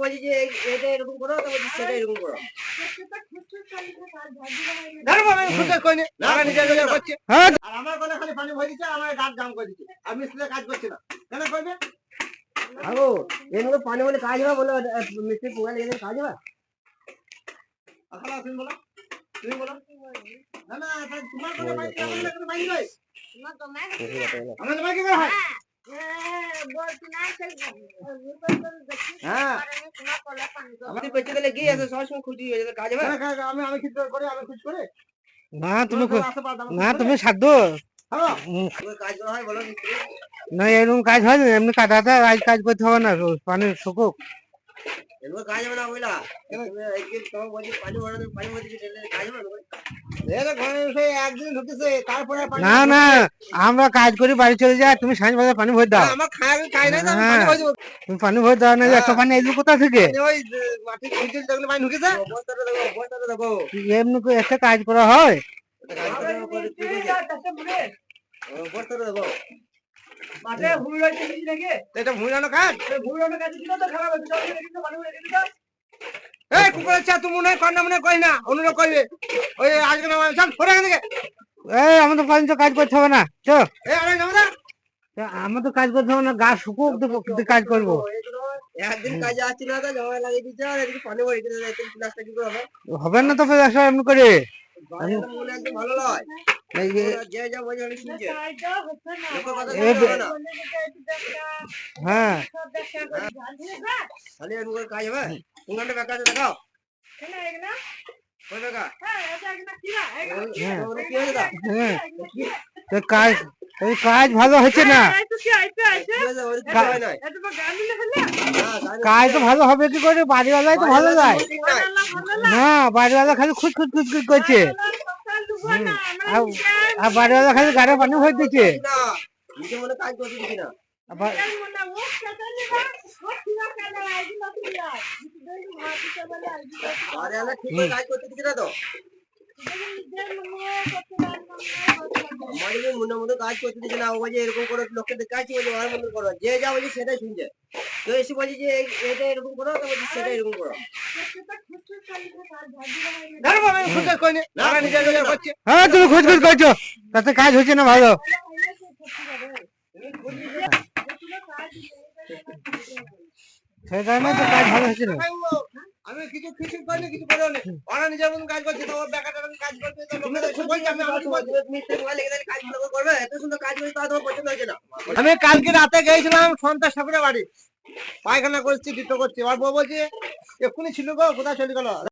বলছি যে এটা এরকম করো তো বলছি সেটা এরকম করো ধরো আমি খুঁজে কইনি। না, ওরা নিজে নিজে করছে। হ্যাঁ আর আমার কোনে খালি পানি ভরে দিচ্ছে, আমার গাছ জাম করে দিচ্ছে। আর মিস্ত্রি কাজ করছে না। কেন করবে? আগো এর মধ্যে পানি বলে কাজ হবে বলে মিস্ত্রি লেগে কাজ হবে আসলে তুমি বলো। তুমি বলো। না, না, তোমার কোনে পানি, আমার হয়? হ্যাঁ। হয়ে। করে না তুমি না তুমি সাধ্য। হয় না এরকম কাজ হয় না এমনি কাটাতে আজ কাজ করতে হবে না রোজ পানি শুকুক। কাজ হবে না বুঝলা না না আমরা কাজ করি বাড়ি চলে যাই তুমি সাঁঝ বাজার পানি ভরে দাও। তো হ্যাঁ। তুমি পানি ভরে দাও না এত হ্যাঁ। পানি এলো কোথা থেকে? এমনি একটা কাজ করা হয়? এটা কাজ করে দেবো পরে কি বলছে ও, বস্তাটা দেবো। এটা ভুলানো কাজ? এই কুকুরের চা তুমি মনে না মনে করি না। অনুরোধ করবে। ওই আজকে না চল এখান থেকে। এই আমাদের তো কাজ করতে হবে না। চো এই আরে যাব না। আমাদের কাজ করতে হবে না গাছ শুকুক তো তো কাজ করব। একদিন কাজে আসছি না তো জমা লাগিয়ে দিচ্ছে। আর এদিকে পানি ভরে দিচ্ছে এত ক্লাসটা কি হবে। হবে না তো ব্যবসা এমনি করে। ভালো নয় আমি হ্যাঁ। খালি এরকম করে কাজ হবে? কোনখানটা আছে দেখাও। কাজ এই কাজ ভালো হচ্ছে না? হয় নাই। হ্যাঁ, কাজ তো ভালো হবে কি করে? বাড়িওয়ালাই তো ভালো যায়। না বাড়িওয়ালা খালি খুঁজ খুঁজ খুঁজ খুঁজ করছে। আর বাড়িওয়ালা খালি গাড়ি পানি হয়ে দিচ্ছে। কাজ না। আবার আরে আমরা ঠিক কাজ করতে দিচ্ছি না তো। আমাদের এই মতো কাজ করতে দিচ্ছে না। ও বলছে এরকম করে লোককে দেখাচ্ছি, বলছে ওর মতো করো। যে যা বলছে সেটাই শুনছে। তো এসে বলছি যে এটা এরকম করো, তো বলছি সেটা এরকম করো। হ্যাঁ তুমি খোঁজ খোঁজ করছ তাতে কাজ হচ্ছে না ভালো সেই কারণে তো কাজ ভালো খাইবো। আমি কিছু কিছু করিনি কিছু। ওরা নিজের মতন কাজ করছে তো ওর কাজ তো বলছে আমি আমি মিস্ত্রি মোবাইল লেগে তাহলে কাজ ভালো করবে। এত সুন্দর কাজ তোমার পছন্দ হয়েছে না। আমি কালকে রাতে গেছিলাম সন্তাস ঠাকুরের বাড়ি পায়খানা করছি দিতে করছি আমার বউ বলছে এক্ষুনি ছিল গো কোথায় চলে গেল